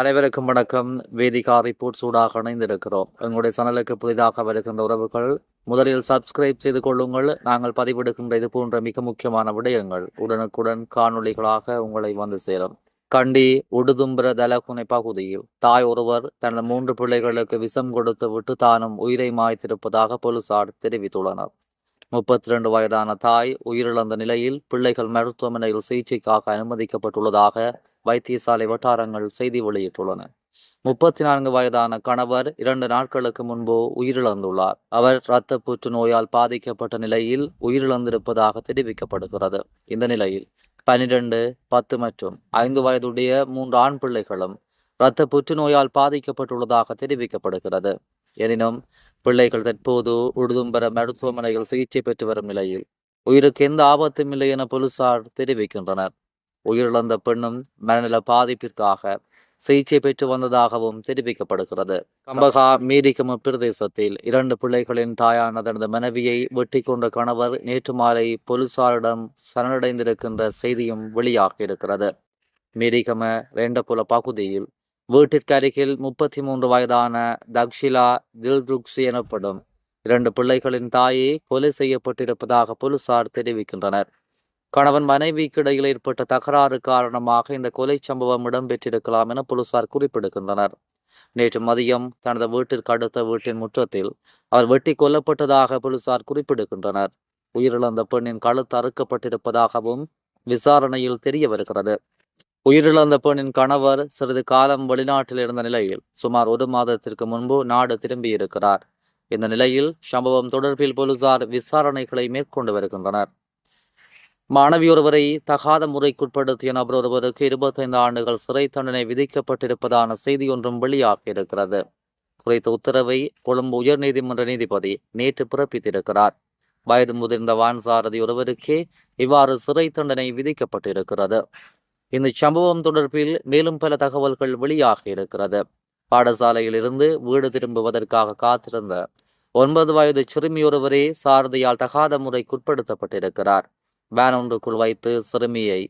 அனைவருக்கும் வணக்கம். வேதிகா ரிப்போர்ட் சூடாக இணைந்திருக்கிறோம். எங்களுடைய சேனலுக்கு புதிதாக வருகின்ற உறவுகள் முதலில் சப்ஸ்கிரைப் செய்து கொள்ளுங்கள். நாங்கள் பதிவிடுகின்ற இது போன்ற மிக முக்கியமான விடயங்கள் உடனுக்குடன் காணொளிகளாக உங்களை வந்து சேரும். கண்டி உடுதும்புற தலகுனை பகுதியில் தாய் ஒருவர் தனது மூன்று பிள்ளைகளுக்கு விஷம் கொடுத்து விட்டு தானும் உயிரை மாய்த்திருப்பதாக போலீசார் தெரிவித்துள்ளனர். முப்பத்தி ரெண்டு வயதான தாய் உயிரிழந்த நிலையில் பிள்ளைகள் மருத்துவமனையில் சிகிச்சைக்காக அனுமதிக்கப்பட்டுள்ளதாக வைத்தியசாலை வட்டாரங்கள் செய்தி வெளியிட்டுள்ளன. முப்பத்தி நான்கு வயதான கணவர் இரண்டு நாட்களுக்கு முன்பு உயிரிழந்துள்ளார். அவர் இரத்த புற்றுநோயால் பாதிக்கப்பட்ட நிலையில் உயிரிழந்திருப்பதாக தெரிவிக்கப்படுகிறது. இந்த நிலையில் பனிரெண்டு பத்து மற்றும் ஐந்து வயதுடைய மூன்று ஆண் பிள்ளைகளும் இரத்த புற்றுநோயால் பாதிக்கப்பட்டுள்ளதாக தெரிவிக்கப்படுகிறது. எனினும் பிள்ளைகள் தற்போது உடுதும்பர மருத்துவமனையில் சிகிச்சை பெற்று வரும் நிலையில் உயிருக்கு எந்த ஆபத்தும் இல்லை என போலீசார் தெரிவிக்கின்றனர். உயிரிழந்த பெண்ணும் மனநல பாதிப்பிற்காக சிகிச்சை பெற்று வந்ததாகவும் தெரிவிக்கப்படுகிறது. கம்பகா மீரிக்கம பிரதேசத்தில் இரண்டு பிள்ளைகளின் தாயான தனது மனைவியை வெட்டி கொண்ட கணவர் நேற்று மாலை போலீசாரிடம் சரணடைந்திருக்கின்ற செய்தியும் வெளியாகி இருக்கிறது மீரிகம ரெண்டபுல பகுதியில் வீட்டிற்கு அருகில் முப்பத்தி மூன்று வயதான தக்ஷிலா தில்ருக்ஸி எனப்படும் இரண்டு பிள்ளைகளின் தாயை கொலை செய்யப்பட்டிருப்பதாக போலீசார் தெரிவிக்கின்றனர். கணவன் மனைவிக்கு இடையில் ஏற்பட்ட தகராறு காரணமாக இந்த கொலை சம்பவம் இடம்பெற்றிருக்கலாம் என போலீசார் குறிப்பிடுகின்றனர். நேற்று மதியம் தனது வீட்டிற்கு அடுத்த வீட்டின் முற்றத்தில் அவர் வெட்டி கொல்லப்பட்டதாக போலீசார் குறிப்பிடுகின்றனர். உயிரிழந்த பெண்ணின் கழுத்து அறுக்கப்பட்டிருப்பதாகவும் விசாரணையில் தெரிய வருகிறது உயிரிழந்த பெண்ணின் கணவர் சிறிது காலம் வெளிநாட்டில் இருந்த நிலையில் சுமார் ஒரு மாதத்திற்கு முன்பு நாடு திரும்பியிருக்கிறார். இந்த நிலையில் சம்பவம் தொடர்பில் போலீசார் விசாரணைகளை மேற்கொண்டு வருகின்றனர். மாணவி ஒருவரை தகாத முறைக்குட்படுத்திய நபர் ஒருவருக்கு இருபத்தைந்து ஆண்டுகள் சிறை தண்டனை விதிக்கப்பட்டிருப்பதான செய்தி ஒன்றும் வெளியாகியிருக்கிறது குறித்த உத்தரவை கொழும்பு உயர்நீதிமன்ற நீதிபதி நேற்று பிறப்பித்திருக்கிறார். வயது முதிர்ந்த வான்சாரதி ஒருவருக்கே இவ்வாறு சிறை தண்டனை விதிக்கப்பட்டிருக்கிறது. இந்த சம்பவம் தொடர்பில் மேலும் பல தகவல்கள் வெளியாகி இருக்கிறது. பாடசாலையில் இருந்து வீடு திரும்புவதற்காக காத்திருந்த ஒன்பது வயது சிறுமியொருவரே சாரதியால் தகாத முறைக்குட்படுத்தப்பட்டிருக்கிறார். வேன் ஒன்றுக்குள் வைத்து சிறுமியை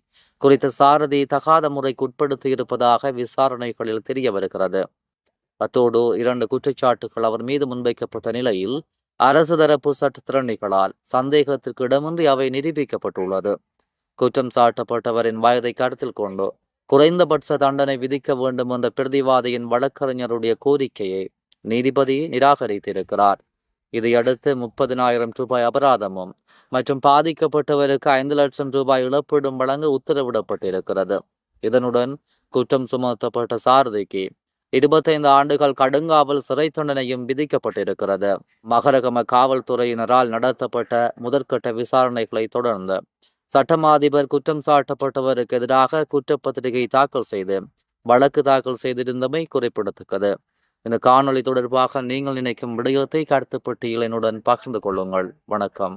குறித்த சாரதி தகாத முறைக்குட்படுத்தி இருப்பதாக விசாரணைகளில் தெரிய வருகிறது அத்தோடு இரண்டு குற்றச்சாட்டுகள் அவர் மீது முன்வைக்கப்பட்ட நிலையில் அரசு தரப்பு சட்டத்திறனிகளால் சந்தேகத்திற்கு இடமின்றி அவை நிரூபிக்கப்பட்டுள்ளது. குற்றம் சாட்டப்பட்டவரின் வயதை கருத்தில் கொண்டு குறைந்தபட்ச தண்டனை விதிக்க வேண்டும் என்ற பிரதிவாதியின் வழக்கறிஞருடைய கோரிக்கையை நீதிபதி நிராகரித்திருக்கிறார். இதையடுத்து முப்பதினாயிரம் ரூபாய் அபராதமும் மற்றும் பாதிக்கப்பட்டவருக்கு ஐந்து லட்சம் ரூபாய் இழப்பீடும் வழங்க உத்தரவிடப்பட்டிருக்கிறது. இதனுடன் குற்றம் சுமத்தப்பட்ட சாரதிக்கு இருபத்தைந்து ஆண்டுகள் கடுங்காவல் சிறை தண்டனையும் விதிக்கப்பட்டிருக்கிறது. மகரகம காவல்துறையினரால் நடத்தப்பட்ட முதற்கட்ட விசாரணைகளை தொடர்ந்து சட்டமாதிபர் குற்றம் சாட்டப்பட்டவருக்கு எதிராக குற்றப்பத்திரிகை தாக்கல் செய்து வழக்கு தாக்கல் செய்திருந்தமை குறிப்பிடத்தக்கது. இந்த காணொளி தொடர்பாக நீங்கள் நினைக்கும் விடயத்தை கருத்து பட்டியலினுடன் பகிர்ந்து கொள்ளுங்கள். வணக்கம்.